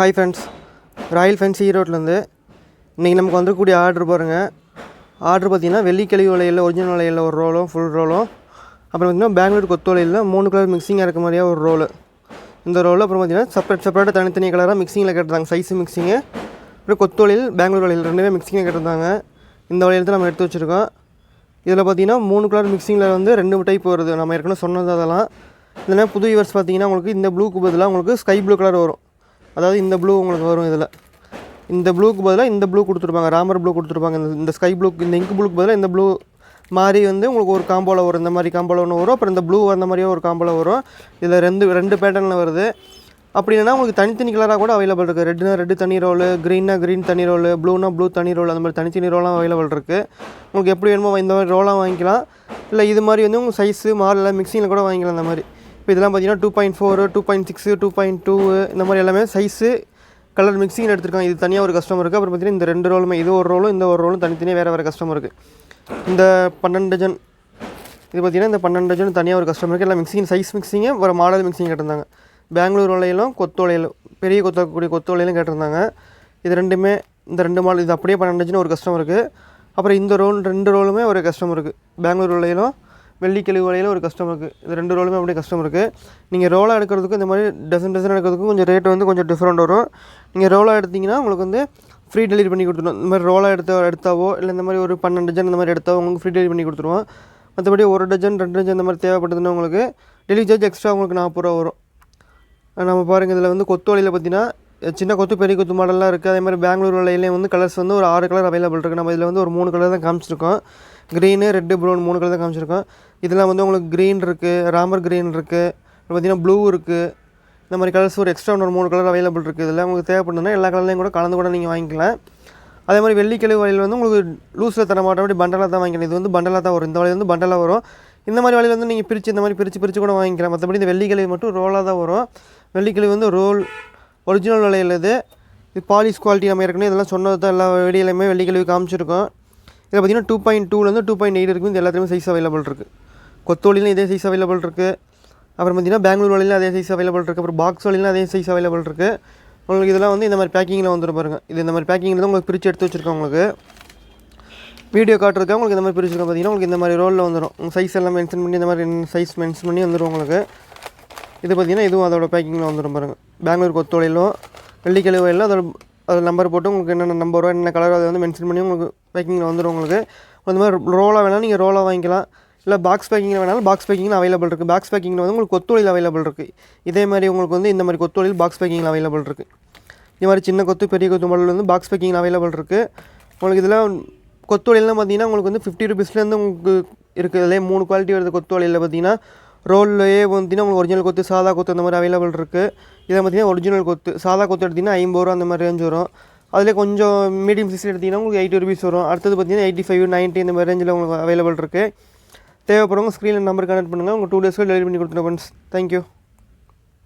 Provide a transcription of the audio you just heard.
Hi friends royal fence ஈரோட்லேருந்து இன்றைக்கி நமக்கு வந்துக்கூடிய ஆர்டர் பாருங்கள் ஆர்டர் பார்த்தீங்கன்னா வெள்ளிக்கிழவி வலையில் ஒரிஜினல் வலையில் ஒரு ரோலும் ஃபுல் ரோலும் அப்புறம் பார்த்தீங்கன்னா பெங்களூர் கொத்து வலையில் மூணு கலர் மிக்சிங்காக இருக்க மாதிரியா ஒரு ரோலு இந்த ரோல் அப்புறம் பார்த்தீங்கன்னா செப்பரேட் செப்பரேட்டாக தனித்தனி கலராக மிக்சிங்கில் கேட்டிருந்தாங்க. சைஸ் மிக்சிங்கு அப்புறம் கொத்து வலையில் பெங்களூர் வலையில் ரெண்டுமே மிக்சிங்கில் கேட்டிருந்தாங்க. இந்த வலையில் தான் நம்ம எடுத்து வச்சுருக்கோம். இதில் பார்த்தீங்கன்னா மூணு கலர் மிக்சிங்கில் வந்து ரெண்டு டைப் வருது. நம்ம ஏற்கனவே சொன்னது அதெல்லாம். இல்லைன்னா புது யூவர்ஸ் பார்த்தீங்கன்னா உங்களுக்கு இந்த ப்ளூக்கு பதிலாக உங்களுக்கு ஸ்கை ப்ளூ கலர் வரும். அதாவது இந்த ப்ளூ உங்களுக்கு வரும் இதில். இந்த ப்ளூக்கு பதிலாக இந்த ப்ளூ கொடுத்துருப்பாங்க. ராமர் ப்ளூ கொடுத்துருப்பாங்க. இந்த இந்த ஸ்கை ப்ளூ இந்த இங்க் ப்ளூக்கு பதிலாக இந்த ப்ளூ மாதிரி வந்து உங்களுக்கு ஒரு காம்போவில் வரும். இந்த மாதிரி காம்போவில் ஒன்று வரும். அப்புறம் இந்த ப்ளூ அந்த மாதிரியே ஒரு காம்போவில் வரும். இதில் ரெண்டு ரெண்டு பேட்டர்னில் வருது. அப்படி உங்களுக்கு தனித்தனி கலராக கூட அவைலபிள் இருக்குது ரெட்னா ரெட்டு தனி ரோலு க்ரீனா க்ரீன் தனி ரோலு ப்ளூனா ப்ளூ தனி ரோல் அந்த மாதிரி தனித்தனி ரோலாம் அவைலபிள் இருக்குது உங்களுக்கு எப்படி வேணுமோ இந்த மாதிரி ரோலாக வாங்கிக்கலாம். இல்லை இது மாதிரி வந்து உங்கள் சைஸு மாடலில் மிக்சிங்கில் கூட வாங்கிக்கலாம். அந்த மாதிரி. இப்போ இதெல்லாம் பார்த்தீங்கன்னா two point four two point six two point two இந்த மாதிரி எல்லாமே சைஸு கலர் மிக்சிங் எடுத்துருக்காங்க. இது தனியாக ஒரு கஸ்டமர் இருக்குது அப்புறம் பார்த்தீங்கன்னா இந்த ரெண்டு ரோலுமே இது ஒரு ரோலும் இந்த ஒரு ரோலும் தனித்தனியாக வேறு வேறு இருக்குது இந்த பன்னெண்டு டஜன் இது பார்த்தீங்கன்னா இந்த பன்னெண்டு டஜன் தனியாக ஒரு கஸ்டமர் இருக்குது எல்லாம் மிக்சிங் சைஸ் மிக்சிங்கு ஒரு மாடல் மிக்சிங் கேட்டிருந்தாங்க. பெங்களூர் வலையிலும் கொத்து வலையிலும் பெரிய கொத்தக்கூடிய கொத்து வலையிலும் கேட்டிருந்தாங்க. இது ரெண்டுமே இந்த ரெண்டு மாடல் இது அப்படியே பன்னெண்டு டஜன் ஒரு கஸ்டமர் இருக்குது அப்புறம் இந்த ரோல் ரெண்டு ரோலுமே ஒரு கஸ்டமர் இருக்குது பெங்களூர் வலையிலும் வெள்ளிக்கிழவு வலையில் ஒரு கஸ்டமருக்கு இது ரெண்டு ரோலுமே அப்படியே கஸ்டமருக்கு நீங்கள் ரோலாக எடுக்கிறதுக்கும் இந்த மாதிரி டசன் டசன் எடுக்கிறதுக்கும் கொஞ்சம் ரேட் வந்து கொஞ்சம் டிஃப்ரெண்ட் வரும். நீங்கள் ரோலாக எடுத்திங்கன்னா உங்களுக்கு வந்து ஃப்ரீ டெலிவரி பண்ணி கொடுத்துருவோம் இந்த மாதிரி ரோலாக எடுத்த எடுத்தாவோ இல்லை இந்த மாதிரி ஒரு பன்னெண்டு டஜன் இந்த மாதிரி எடுத்தாவோ உங்களுக்கு ஃப்ரீ டெலிவரி பண்ணி கொடுத்துருவோம். மற்றபடி ஒரு டஜன் ரெண்டு டஜன் இந்த மாதிரி தேவைப்படுதுன்னா உங்களுக்கு டெலிவரி சார்ஜ் எக்ஸ்ட்ரா உங்களுக்கு நாற்பது ரூபா வரும். நம்ம பாருங்கள் இதில் வந்து கொத்து வலையில் பார்த்தீங்கன்னா சின்ன கொத்து பெரிய கொத்து மாடல்லாம் இருக்குது அதே மாதிரி பெங்களூர் வலையிலேயும் வந்து கலர்ஸ் வந்து ஒரு ஆறு கலர் அவைலபிள் இருக்குது நம்ம இதில் வந்து ஒரு மூணு கலர் தான் காமிச்சிருக்கோம். க்ரீனு ரெட்டு ப்ரௌன் மூணு கலர் தான் காமிச்சிருக்கோம். இதெல்லாம் வந்து உங்களுக்கு க்ரீன் இருக்குது ராமர் க்ரீன் இருக்குது பார்த்திங்கன்னா ப்ளூ இருக்குது இந்த மாதிரி கலர்ஸ் ஒரு எக்ஸ்ட்ரா ஒரு மூணு கலர் அவைலபிள் இருக்குது இதில் உங்களுக்கு தேவைப்படுதுன்னா எல்லா கலர்லையும் கூட கலந்து கூட நீங்கள் வாங்கிக்கலாம். அதே மாதிரி வெள்ளிக்கிழமை வலையில் வந்து உங்களுக்கு லூஸில் தர மாட்டோம். அப்படி பண்டலாக தான் வாங்கிக்கலாம். இது வந்து பண்டலாக தான் வரும். இந்த வலையில் வந்து பண்டலாக வரும். இந்த மாதிரி வலையில் வந்து நீங்கள் பிரித்து இந்த மாதிரி பிரித்து பிரித்து கூட வாங்கிக்கலாம். மற்றபடி இந்த வெள்ளிக்கிழமை மட்டும் ரோலாக தான் வரும். வெள்ளிக்கிழமை வந்து ரோல் ஒரிஜினல் விலையில் இது. இது பாலிஷ் குவாலிட்டி நம்ம ஏற்கனவே இதெல்லாம் சொன்னது தான் எல்லா வெடியிலையுமே வெள்ளிக்கிழவு காமிச்சிருக்கோம். இதில் பார்த்தீங்கன்னா டூ பாயிண்ட் டூலேருந்து டூ பாயிண்ட் எயிட் இருக்கும் இது எல்லாத்துலேயுமே சைஸ் அவைலபிள் இருக்குது கொத்தோலிலும் இதே சைஸ் அவைலபிள் இருக்குது அப்புறம் பார்த்தீங்கன்னா பெங்களூர் வழியிலும் அதே சைஸ் அவைலபிள் இருக்குது அப்புறம் பாக்ஸ் வழியிலும் அதே சைஸ் அவைலபிள் இருக்குது உங்களுக்கு இதெல்லாம் வந்து இந்த மாதிரி பேக்கிங்கில் வந்துடும் பாருங்கள் இது இந்த மாதிரி பேக்கிங்கில் தான் உங்களுக்கு பிரித்து எடுத்து வச்சுருக்கோம் உங்களுக்கு. வீடியோ காட்டுறதுக்காக உங்களுக்கு இந்த மாதிரி பிரிச்சுருக்கோம் பார்த்தீங்கன்னா உங்களுக்கு இந்த மாதிரி ரோலில் வந்துடும் உங்கள் சைஸ் எல்லாம் மென்ஷன் பண்ணி இந்த மாதிரி சைஸ் மென்ஷன் பண்ணி வந்துடும் உங்களுக்கு. இது பார்த்தீங்கன்னா இதுவும் அதோட பேக்கிங்கில் வந்துடும் பாருங்கள் பெங்களூர் கொத்தோலையிலோ வெள்ளிக்கிழமையிலும் அதோட அதில் நம்பர் போட்டு உங்களுக்கு என்னென்ன நம்பரோ என்னென்ன கலரோ அதை வந்து மென்ஷன் பண்ணி உங்களுக்கு பேக்கிங்கில் வந்துடும் உங்களுக்கு. அந்த மாதிரி ரோலாக வேணால் நீங்கள் ரோலாக வாங்கிக்கலாம். இல்லை பாக்ஸ் பேக்கிங்கில் வேணாலும் பாக்ஸ் பேக்கிங்கில் அவைலபிள் இருக்குது பாக்ஸ் பேக்கிங்கில் வந்து உங்களுக்கு கொத்தொழில் அவைலபிள் இருக்குது இதே மாதிரி உங்களுக்கு வந்து இந்த மாதிரி கொத்தொழில் பாக்ஸ் பேக்கிங்கில் அவைலபிள் இருக்குது இது மாதிரி சின்ன கொத்து பெரிய கொத்து மாடல் வந்து பாக்ஸ் பேக்கிங்கில் அவைலபிள் இருக்குது உங்களுக்கு இதில் கொத்தொழிலாம் பார்த்தீங்கன்னா உங்களுக்கு வந்து ஃபிஃப்டி ருபீஸ்லேருந்து உங்களுக்கு இருக்குது அதிலே மூணு குவாலிட்டி வருது கொத்தொழிலில் பார்த்தீங்கன்னா. ரோல்லையே பார்த்தீங்கன்னா உங்களுக்கு ஒரிஜினல் கொத்து சாதா கொத்து அந்த மாதிரி அவைலபிள் இருக்குது இதை பார்த்தீங்கன்னா ஒரிஜினல் கொத்து சாதா கொத்து எடுத்திங்கன்னா ஐம்பது ரூபா அந்த மாதிரி ரேஞ்ச் வரும். அதில் கொஞ்சம் மீடியம் சைஸ் எடுத்திங்கன்னா உங்களுக்கு எயிட்டி ருபீஸ் வரும். அடுத்தது பார்த்தீங்கன்னா எயிட்டி ஃபைவ் நைன்ட்டி இந்த மாதிரி ரேஞ்சில் உங்களுக்கு அவைலபிள் இருக்குது தேவைப்படுறவங்க ஸ்க்ரீனில் நம்பர் கனெக்ட் பண்ணுங்கள் உங்கள் டூ டேஸ்க்கு டெலிவரி பண்ணி கொடுத்துருவோம் ஃப்ரெண்ட்ஸ் தேங்க்யூ